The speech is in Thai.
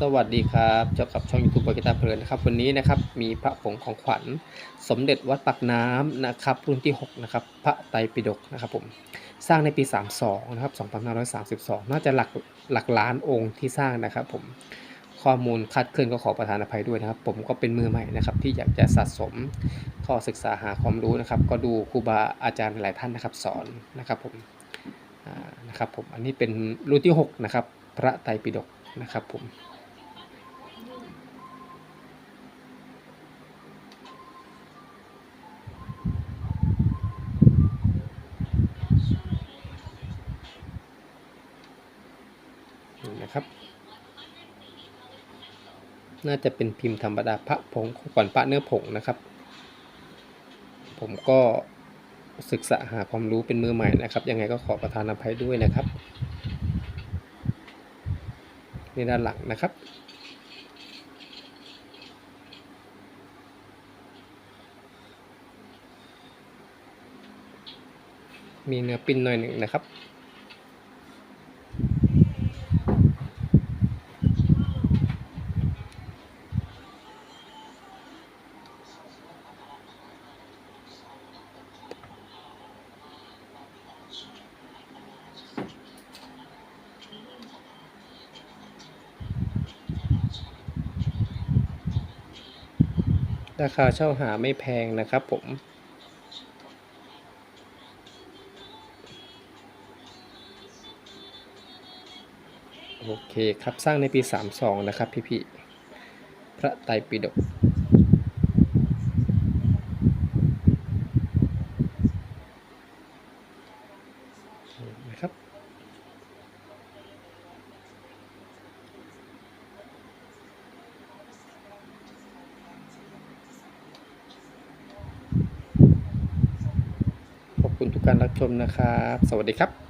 สวัสดีครับเจ้ากับช่องยูทูบปกิตาเพลินนะครับวันนี้นะครับมีพระผงของขวัญ สมเด็จวัดปักน้ำนะครับรุ่นที่6นะครับพระไตรปิฎกนะครับผมสร้างในปี 32นะครับ2532 น่าจะหลักหลักล้านองค์ที่สร้างนะครับผมข้อมูลคลาดเคลื่อนก็ขอประทานอภัยด้วยนะครับ ผมก็เป็นมือใหม่นะครับที่อยากจะสะสมข้อศึกษาหาความรู้นะครับ ก็ดูครูบาอาจารย์หลายท่านนะครับสอนนะครับผมนะครับผมอันนี้เป็นรุ่นที่6นะครับพระไตรปิฎก นะครับผมนะครับ น่าจะเป็นพิมพ์ธรรมดาพระผงก่อนพระเนื้อผงนะครับ ผมก็ศึกษาหาความรู้เป็นมือใหม่นะครับ ยังไงก็ขอประทานอภัยด้วยนะครับ นี่ด้านหลังนะครับ มีเนื้อปิ้นหน่อยหนึ่งนะครับ ราคาเช่าหาไม่แพงนะครับผมโอเคครับสร้างในปี 32 นะครับพี่ๆพระไตรปิฎกนะครับ ขอบคุณทุก การรับชมนะครับ สวัสดีครับ